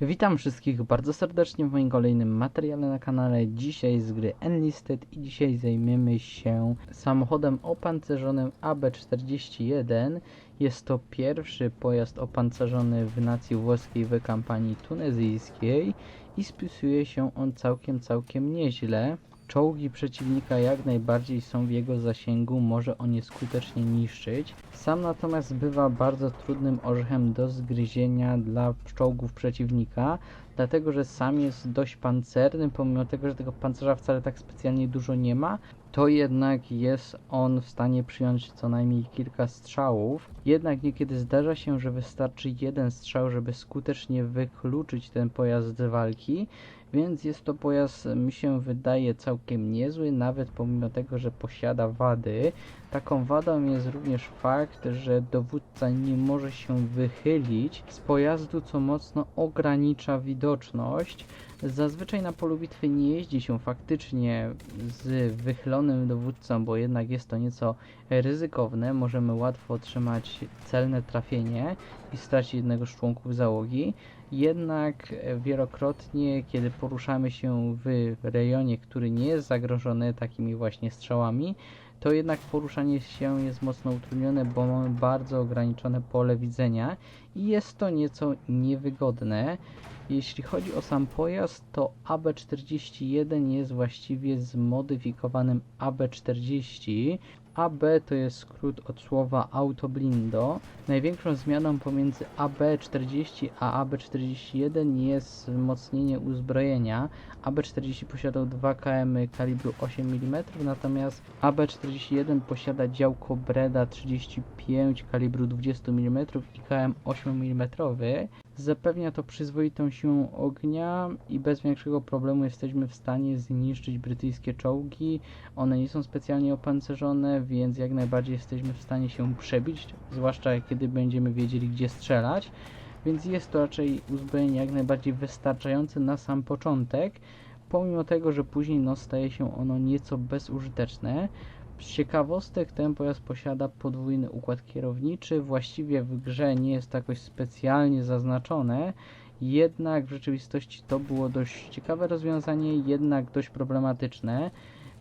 Witam wszystkich bardzo serdecznie w moim kolejnym materiale na kanale. Dzisiaj z gry Enlisted i dzisiaj zajmiemy się samochodem opancerzonym AB41. Jest to pierwszy pojazd opancerzony w nacji włoskiej w kampanii tunezyjskiej i spisuje się on całkiem, całkiem nieźle. Czołgi przeciwnika jak najbardziej są w jego zasięgu, może on je skutecznie niszczyć. Sam natomiast bywa bardzo trudnym orzechem do zgryzienia dla czołgów przeciwnika, dlatego że sam jest dość pancerny, pomimo tego, że tego pancerza wcale tak specjalnie dużo nie ma, to jednak jest on w stanie przyjąć co najmniej kilka strzałów. Jednak niekiedy zdarza się, że wystarczy jeden strzał, żeby skutecznie wykluczyć ten pojazd z walki, więc jest to pojazd, mi się wydaje, całkiem niezły, nawet pomimo tego, że posiada wady. Taką wadą jest również fakt, że dowódca nie może się wychylić z pojazdu, co mocno ogranicza widoczność. Zazwyczaj na polu bitwy nie jeździ się faktycznie z wychylonym dowódcą, bo jednak jest to nieco ryzykowne. Możemy łatwo otrzymać celne trafienie i stracić jednego z członków załogi. Jednak wielokrotnie, kiedy poruszamy się w rejonie, który nie jest zagrożony takimi właśnie strzałami, to jednak poruszanie się jest mocno utrudnione, bo mamy bardzo ograniczone pole widzenia i jest to nieco niewygodne. Jeśli chodzi o sam pojazd, to AB41 jest właściwie zmodyfikowanym AB40. AB to jest skrót od słowa autoblindo. Największą zmianą pomiędzy AB40 a AB41 jest wzmocnienie uzbrojenia. AB40 posiadał 2 km kalibru 8 mm, natomiast AB41 posiada działko Breda 35 kalibru 20 mm i KM 8 mm. Zapewnia to przyzwoitą siłę ognia i bez większego problemu jesteśmy w stanie zniszczyć brytyjskie czołgi. One nie są specjalnie opancerzone, więc jak najbardziej jesteśmy w stanie się przebić, zwłaszcza kiedy będziemy wiedzieli gdzie strzelać. Więc jest to raczej uzbrojenie jak najbardziej wystarczające na sam początek, pomimo tego, że później no, staje się ono nieco bezużyteczne. Z ciekawostek ten pojazd posiada podwójny układ kierowniczy, właściwie w grze nie jest to jakoś specjalnie zaznaczone, jednak w rzeczywistości to było dość ciekawe rozwiązanie, jednak dość problematyczne.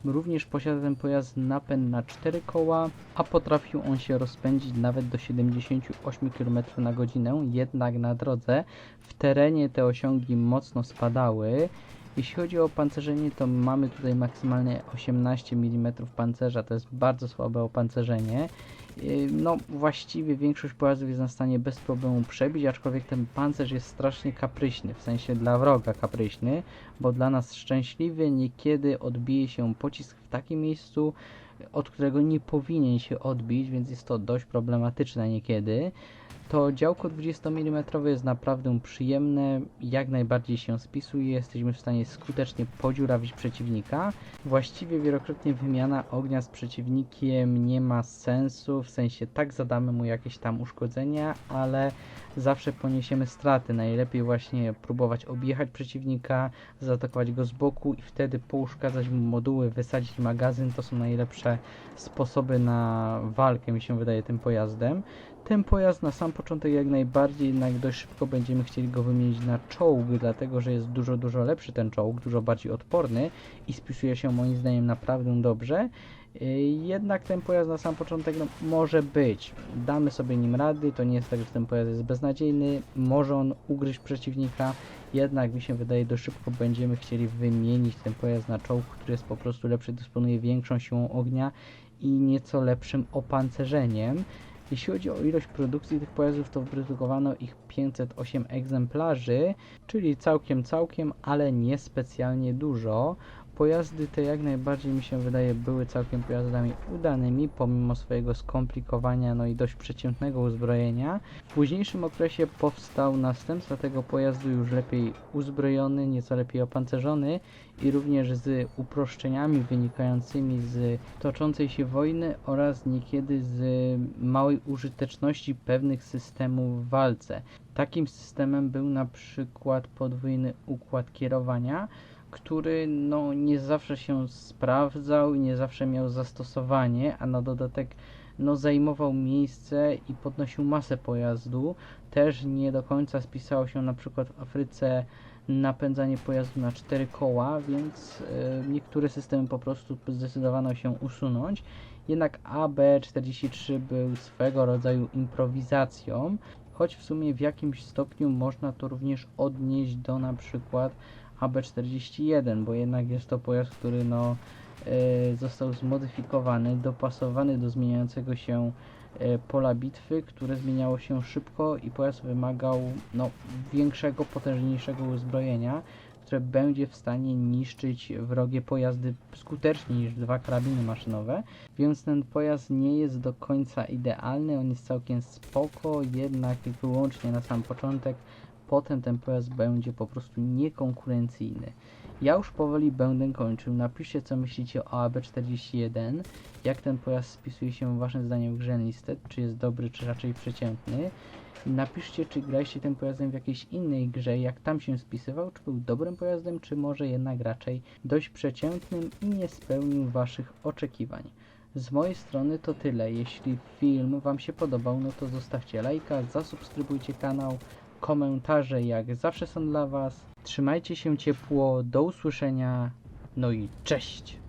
Również posiada ten pojazd napęd na 4 koła, a potrafił on się rozpędzić nawet do 78 km na godzinę, jednak na drodze w terenie te osiągi mocno spadały. Jeśli chodzi o opancerzenie, to mamy tutaj maksymalnie 18 mm pancerza, to jest bardzo słabe opancerzenie. Yy, no, właściwie większość pojazdów jest na stanie bez problemu przebić, aczkolwiek ten pancerz jest strasznie kapryśny, w sensie dla wroga kapryśny, bo dla nas szczęśliwy niekiedy odbije się pocisk w takim miejscu, od którego nie powinien się odbić, więc jest to dość problematyczne niekiedy. To działko 20 mm jest naprawdę przyjemne, jak najbardziej się spisuje, jesteśmy w stanie skutecznie podziurawić przeciwnika. Właściwie wielokrotnie wymiana ognia z przeciwnikiem nie ma sensu, w sensie tak zadamy mu jakieś tam uszkodzenia, ale zawsze poniesiemy straty. Najlepiej właśnie próbować objechać przeciwnika, zaatakować go z boku i wtedy pouszkadzać mu moduły, wysadzić magazyn. To są najlepsze sposoby na walkę, mi się wydaje, tym pojazdem. Ten pojazd na sam początek jak najbardziej, jednak dość szybko będziemy chcieli go wymienić na czołg, dlatego że jest dużo, dużo lepszy ten czołg, dużo bardziej odporny i spisuje się moim zdaniem naprawdę dobrze. Yy, jednak ten pojazd na sam początek no, może być. Damy sobie nim rady, to nie jest tak, że ten pojazd jest beznadziejny, może on ugryźć przeciwnika, jednak mi się wydaje dość szybko będziemy chcieli wymienić ten pojazd na czołg, który jest po prostu lepszy, dysponuje większą siłą ognia i nieco lepszym opancerzeniem. Jeśli chodzi o ilość produkcji tych pojazdów, to wyprodukowano ich 508 egzemplarzy, czyli całkiem, całkiem, ale nie specjalnie dużo. Pojazdy te jak najbardziej mi się wydaje były całkiem pojazdami udanymi, pomimo swojego skomplikowania no i dość przeciętnego uzbrojenia. W późniejszym okresie powstał następca tego pojazdu już lepiej uzbrojony, nieco lepiej opancerzony i również z uproszczeniami wynikającymi z toczącej się wojny oraz niekiedy z małej użyteczności pewnych systemów w walce. Takim systemem był na przykład podwójny układ kierowania, który no, nie zawsze się sprawdzał i nie zawsze miał zastosowanie, a na dodatek no, zajmował miejsce i podnosił masę pojazdu. Też nie do końca spisało się na przykład w Afryce napędzanie pojazdu na cztery koła, więc e, niektóre systemy po prostu zdecydowano się usunąć. Jednak AB43 był swego rodzaju improwizacją, choć w sumie w jakimś stopniu można to również odnieść do na przykład AB41, bo jednak jest to pojazd, który no, e, został zmodyfikowany, dopasowany do zmieniającego się e, pola bitwy, które zmieniało się szybko i pojazd wymagał no, większego, potężniejszego uzbrojenia, które będzie w stanie niszczyć wrogie pojazdy skuteczniej niż dwa karabiny maszynowe, więc ten pojazd nie jest do końca idealny, on jest całkiem spoko, jednak wyłącznie na sam początek, potem ten pojazd będzie po prostu niekonkurencyjny. Ja już powoli będę kończył. Napiszcie co myślicie o AB41, jak ten pojazd spisuje się waszym zdaniem w grze czy jest dobry, czy raczej przeciętny. Napiszcie, czy graliście tym pojazdem w jakiejś innej grze, jak tam się spisywał, czy był dobrym pojazdem, czy może jednak raczej dość przeciętnym i nie spełnił waszych oczekiwań. Z mojej strony to tyle. Jeśli film wam się podobał, no to zostawcie lajka, zasubskrybujcie kanał, komentarze jak zawsze są dla was. Trzymajcie się ciepło, do usłyszenia, no i cześć!